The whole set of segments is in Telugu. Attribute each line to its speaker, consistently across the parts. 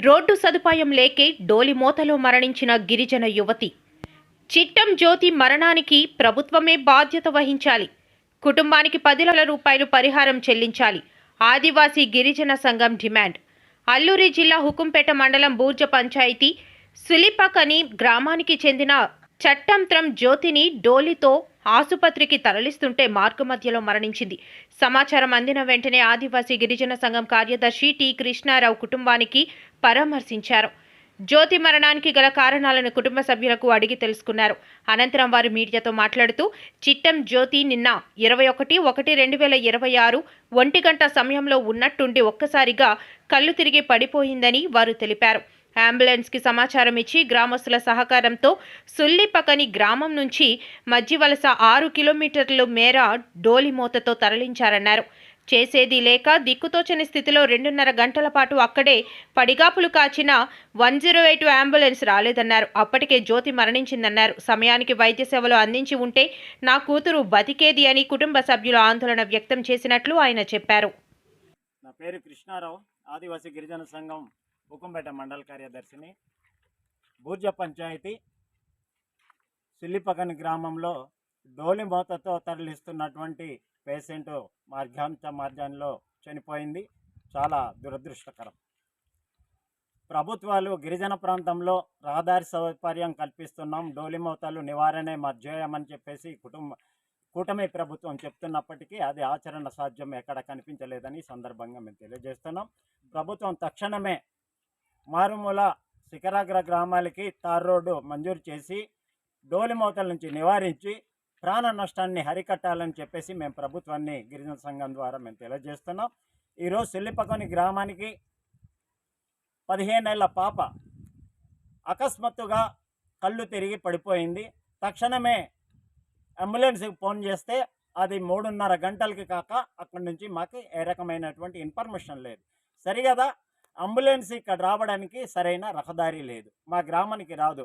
Speaker 1: రోడ్డు సదుపాయం లేకే డోలిమోతలో మరణించిన గిరిజన యువతి. చిట్టం జ్యోతి మరణానికి ప్రభుత్వమే బాధ్యత వహించాలి. కుటుంబానికి పది లక్షల రూపాయలు పరిహారం చెల్లించాలి. ఆదివాసీ గిరిజన సంఘం డిమాండ్. అల్లూరి జిల్లా హుకుంపేట మండలం బూర్జ పంచాయతీ సులిపకని గ్రామానికి చెందిన చట్టంత్రం జ్యోతిని డోలితో ఆసుపత్రికి తరలిస్తుంటే మార్గమధ్యలో మరణించింది. సమాచారం అందిన వెంటనే ఆదివాసీ గిరిజన సంఘం కార్యదర్శి టి కృష్ణారావు కుటుంబానికి పరామర్శించారు. జ్యోతి మరణానికి గల కారణాలను కుటుంబ సభ్యులకు అడిగి తెలుసుకున్నారు. అనంతరం వారు మీడియాతో మాట్లాడుతూ చిట్టం జ్యోతి నిన్న ఇరవై ఒకటి ఒకటి రెండు వేల ఇరవై ఆరు ఒంటి గంట సమయంలో ఉన్నట్టుండి ఒక్కసారిగా కళ్ళు తిరిగి పడిపోయిందని వారు తెలిపారు. అంబులెన్స్కి సమాచారం ఇచ్చి గ్రామస్తుల సహకారంతో సుల్లిపకని గ్రామం నుంచి మధ్యవలస ఆరు కిలోమీటర్ల మేర డోలిమూతతో తరలించారన్నారు. చేసేది లేక దిక్కుతోచని స్థితిలో రెండున్నర గంటల పాటు అక్కడే పడిగాపులు కాచిన వన్ జీరో ఎయిట్ అంబులెన్స్ రాలేదన్నారు. అప్పటికే జ్యోతి మరణించిందన్నారు. సమయానికి వైద్య సేవలు అందించి ఉంటే నా కూతురు బతికేది అని కుటుంబ సభ్యులు ఆందోళన వ్యక్తం చేసినట్లు ఆయన చెప్పారు.
Speaker 2: నా పేరు కృష్ణారావు. ఆదివాసీ గిరిజన సంఘం ఉకుంపేట మండల కార్యదర్శిని బూర్జ పంచాయతీ సిల్లిపగని గ్రామంలో డోలి మోతతో తరలిస్తున్నటువంటి పేషెంట్ మార్గాంత మార్గంలో చనిపోయింది. చాలా దురదృష్టకరం. ప్రభుత్వాలు గిరిజన ప్రాంతంలో రహదారి సౌకర్యం కల్పిస్తున్నాం డోలిమోతాలు నివారణే మా అని చెప్పేసి కుటుంబ కూటమి ప్రభుత్వం చెప్తున్నప్పటికీ అది ఆచరణ సాధ్యం ఎక్కడ కనిపించలేదని సందర్భంగా మేము తెలియజేస్తున్నాం. ప్రభుత్వం తక్షణమే మారుమూల శిఖరాగ్ర గ్రామాలకి తార్ రోడ్డు మంజూరు చేసి డోలిమోతల నుంచి నివారించి ప్రాణ నష్టాన్ని హరికట్టాలని చెప్పేసి మేము ప్రభుత్వాన్ని గిరిజన సంఘం ద్వారా మేము తెలియజేస్తున్నాం. ఈరోజు సిల్లిపకొని గ్రామానికి పదిహేనేళ్ళ పాప అకస్మాత్తుగా కళ్ళు తిరిగి పడిపోయింది. తక్షణమే అంబులెన్స్కి ఫోన్ చేస్తే అది మూడున్నర గంటలకి కాక అక్కడి నుంచి మాకు ఏ రకమైనటువంటి ఇన్ఫర్మేషన్ లేదు. సరిగదా? అంబులెన్స్ ఇక్కడ రావడానికి సరైన రహదారి లేదు. మా గ్రామానికి రాదు.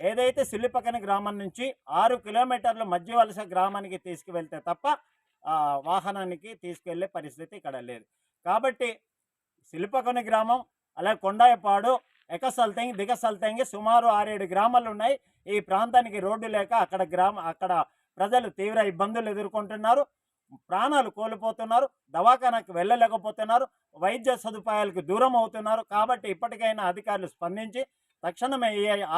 Speaker 2: ఏదైతే సిల్లిపక్కన గ్రామం నుంచి ఆరు కిలోమీటర్ల మధ్య వలస గ్రామానికి తీసుకువెళ్తే తప్ప వాహనానికి తీసుకెళ్ళే పరిస్థితి ఇక్కడ లేదు. కాబట్టి సిల్లిపకొని గ్రామం అలాగే కొండాయపాడు ఎకసల్తంగి దిగసల్తంగి సుమారు ఆరేడు గ్రామాలు ఉన్నాయి. ఈ ప్రాంతానికి రోడ్డు లేక అక్కడ గ్రామ అక్కడ ప్రజలు తీవ్ర ఇబ్బందులు ఎదుర్కొంటున్నారు. ప్రాణాలు కోల్పోతున్నారు దవాఖానకు వెళ్ళలేకపోతున్నారు వైద్య సదుపాయాలకు దూరం అవుతున్నారు. కాబట్టి ఇప్పటికైనా అధికారులు స్పందించి తక్షణమే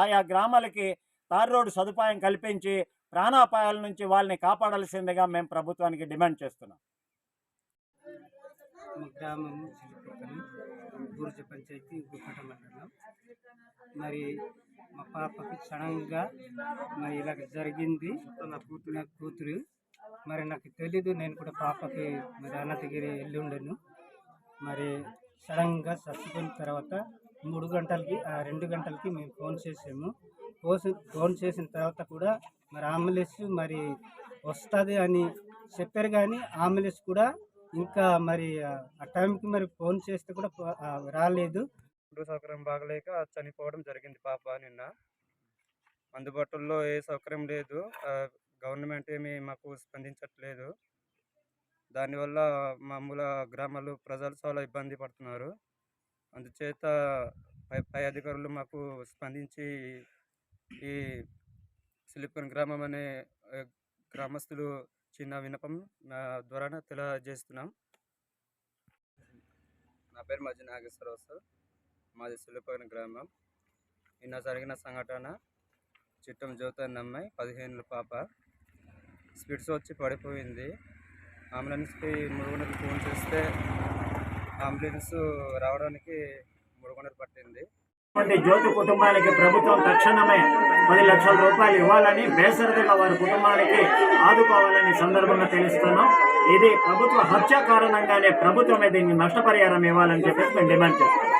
Speaker 2: ఆయా గ్రామాలకి తారు రోడ్డు సదుపాయం కల్పించి ప్రాణాపాయాల నుంచి వాళ్ళని కాపాడాల్సిందిగా మేము ప్రభుత్వానికి డిమాండ్ చేస్తున్నాం.
Speaker 3: మా గ్రామము చిలుపక్కని గురుజ పంచాయతీ గుప్పట మండలం. మరి మా పాపకి సడన్గా మరి ఇలా జరిగింది. నా కూతురు. నా కూతురు. మరి నాకు తెలీదు నేను కూడా పాపకి మరి అన్నతగిరి వెళ్ళి ఉండను. మరి సడన్గా చచ్చిపోయిన తర్వాత మూడు గంటలకి ఆ రెండు గంటలకి మేము ఫోన్ చేసాము. ఫోన్ చేసిన తర్వాత కూడా మరి అంబులెన్స్ మరి వస్తుంది అని చెప్పారు కానీ అంబులెన్స్ కూడా ఇంకా మరి ఆ- టైంకి మరి ఫోన్ చేస్తే కూడా రాలేదు.
Speaker 4: ఇప్పుడు సౌకర్యం బాగలేక చనిపోవడం జరిగింది పాప నిన్న. అందుబాటులో ఏ సౌకర్యం లేదు. గవర్నమెంట్ ఏమి మాకు స్పందించట్లేదు. దానివల్ల మామూలు గ్రామాలు ప్రజలు చాలా ఇబ్బంది పడుతున్నారు. అందుచేత పై పై అధికారులు మాకు స్పందించి ఈ సిలిపన్ గ్రామం అనే గ్రామస్తులు చిన్న వినపం నా ద్వారా తెలియజేస్తున్నాం. నా పేరు మధ్య నాగేశ్వరరావు సార్. మాది సులిపగిన గ్రామం. నిన్న జరిగిన సంఘటన చిట్టం జ్యోతి అమ్మాయి పదిహేనుల పాప. స్పిడ్స్ వచ్చి పడిపోయింది. అంబులెన్స్కి మురుగునకి ఫోన్ చేస్తే అంబులెన్స్ రావడానికి మురుగునరు పట్టింది.
Speaker 2: ఉన్నటువంటి జ్యోతి కుటుంబానికి ప్రభుత్వం తక్షణమే పది లక్షల రూపాయలు ఇవ్వాలని బేసరదిగా వారి కుటుంబానికి ఆదుకోవాలని సందర్భంగా తెలుస్తున్నాం. ఇది ప్రభుత్వ హత్య కారణంగానే ప్రభుత్వమే దీన్ని నష్టపరిహారం ఇవ్వాలని చెప్పేసి మేము డిమాండ్ చేస్తున్నాం.